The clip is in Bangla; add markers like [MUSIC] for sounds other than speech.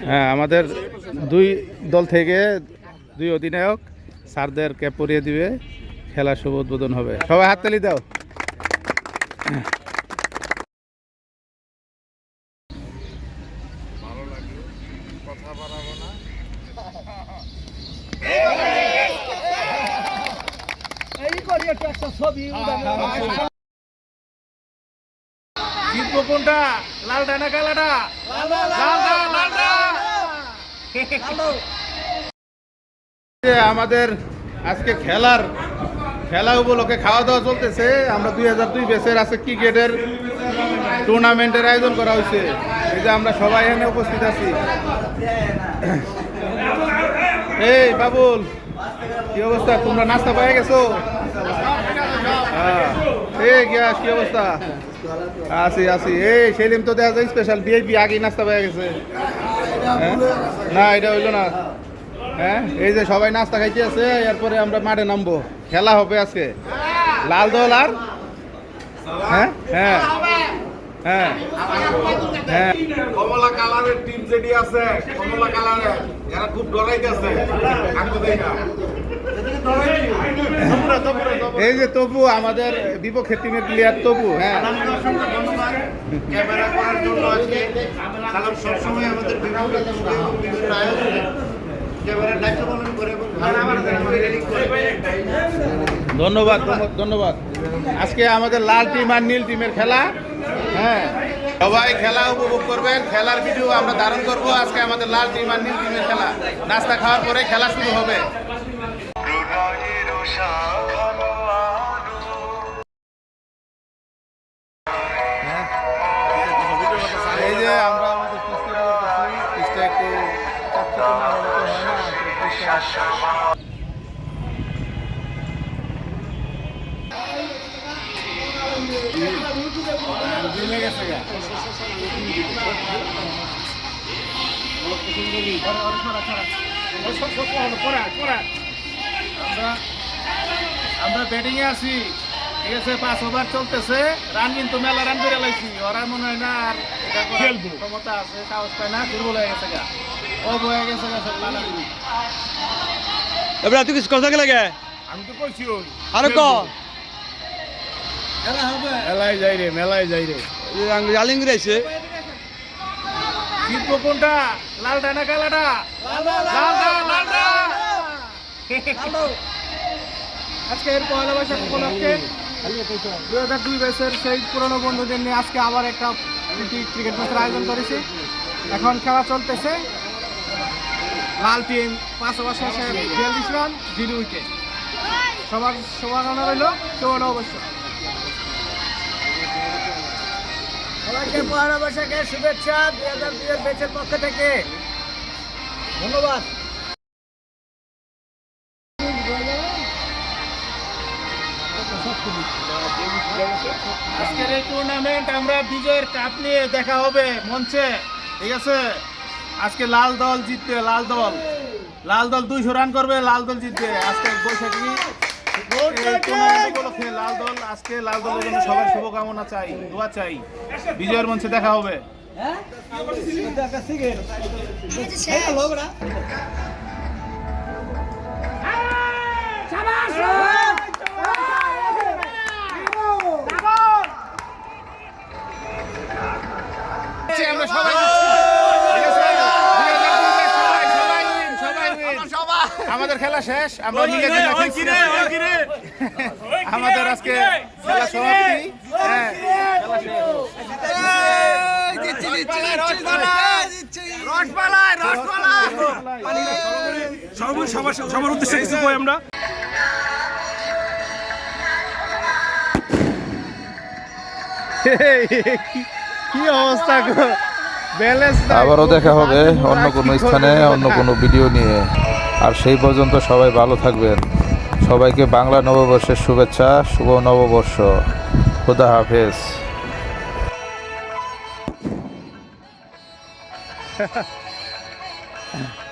হ্যাঁ আমাদের দুই দল থেকে দুই অধিনায়ক স্যারদের ক্যাপ পরিয়ে দিবে খেলা শুভ উদ্বোধন হবে সবাই হাততালি দাও কোনটা লালটা না কালাটা লালটা লালটা আমাদের আজকে খেলার, খেলা উপলক্ষে খাওয়া দাওয়া চলতেছে। আমরা দুই হাজার দুই বেসের আছে ক্রিকেটের টুর্নামেন্টের আয়োজন করা হয়েছে। এই যে আমরা সবাই এখানে উপস্থিত আছি। এই, বাবুল, কি অবস্থা? তোমরা নাস্তা পেয়ে গেছো? হ্যাঁ। এই, গ্যাস, কি অবস্থা? আছি আছি। এই, সেলিম তো দেখা যায় স্পেশাল বিআইপি আগেই নাস্তা পেয়ে গেছে? না এটা হইল না। হ্যাঁ এই যে সবাই নাস্তা খাইতে আছে এরপরে আমরা মাঠে নামবো। খেলা হবে আজকে। লাল দল আর? হ্যাঁ হ্যাঁ। হ্যাঁ। হ্যাঁ। কমলা কালারের টিম যেটি আছে কমলা কালারের এরা খুব ডরাইতেছে। আমি তো দেখি না। এই যে তবু আমাদের বিপক্ষের টিমের প্লেয়ার তবু হ্যাঁ। ক্যামেরা করার জন্য আজকে সালাম সবসময় আমাদের বিভিন্ন বিভিন্ন আয়োজনে ক্যামেরার দায়িত্ব পালন করে এবং ভালো মনিটরিং ধন্যবাদ ধন্যবাদ আজকে আমাদের লাল টিম আর নীল টিমের খেলা হ্যাঁ। সবাই খেলা উপভোগ করবেন খেলার ভিডিও আমরা ধারণ করব আজকে আমাদের লাল টিম আর নীল টিমের খেলা। নাস্তা খাওয়ার পরে খেলা শুরু হবে। যে আমরা আমাদের পিচটা করতেছি পিচটা একটু তো পিচটা আমরা আমরা ব্যাটিং আছি। ঠিক আছে পাঁচ ওভার চলতেছে। রান কিন্তু মেলা রান করে লাইছি। ওরা মনে হয় না আর করার ক্ষমতা আছে সাহস পায় না দুর্বল হয়ে গেছে গা। ও হয়ে গেছে গা সব লালা এবার তুই কিছু কথা লাগে আমি তো কইছি ওই আরও ক? মেলায় যাই রে মেলায় যাই রে। জালিং রয়েছে জিতবো কোনটা? লালটা না কালাটা? লালটা লালটা। আজকের পয়লা বৈশাখ উপলক্ষে দুই হাজার দুই বছর সেই পুরনো বন্ধুদের নিয়ে আজকে আবার একটা ক্রিকেট ম্যাচের আয়োজন করেছে। এখন খেলা চলতেছে। লাল টিম পাঁচ ওভার শেষে বিয়াল্লিশ রান জিরো উইকেট। সবার শুভকামনা রইল চৌন্ন অবশ্য। সবাইকে পয়লা বৈশাখের শুভেচ্ছা দুই হাজার দুইয়ের বেচের পক্ষ থেকে। ধন্যবাদ। আজকের এই টুর্নামেন্ট আমরা বিজয়ের কাপ নিয়ে দেখা হবে মঞ্চে ঠিক আছে? আজকে লাল দল জিতবে লাল দল। লাল দল দুইশো রান করবে লাল দল জিতবে। আজকে বৈশাখী লাল দল আজকে লাল দলের জন্য সবার শুভকামনা চাই দোয়া চাই। বিজয়ের মঞ্চে দেখা হবে। আমরা সবাই ঠিক আছে? 2022 সবাই সবাই win, সবাই win। আমাদের খেলা শেষ আমরা মিলে। আমাদের আজকে খেলা সমাপ্তি হ্যাঁ সবার উদ্দেশ্যে কিছু কই আমরা কি অবস্থা আবারও দেখা হবে অন্য কোনো স্থানে অন্য কোনো ভিডিও নিয়ে। আর সেই পর্যন্ত সবাই ভালো থাকবেন। সবাইকে বাংলা নববর্ষের শুভেচ্ছা শুভ নববর্ষ। খুদা হাফেজ। [LAUGHS]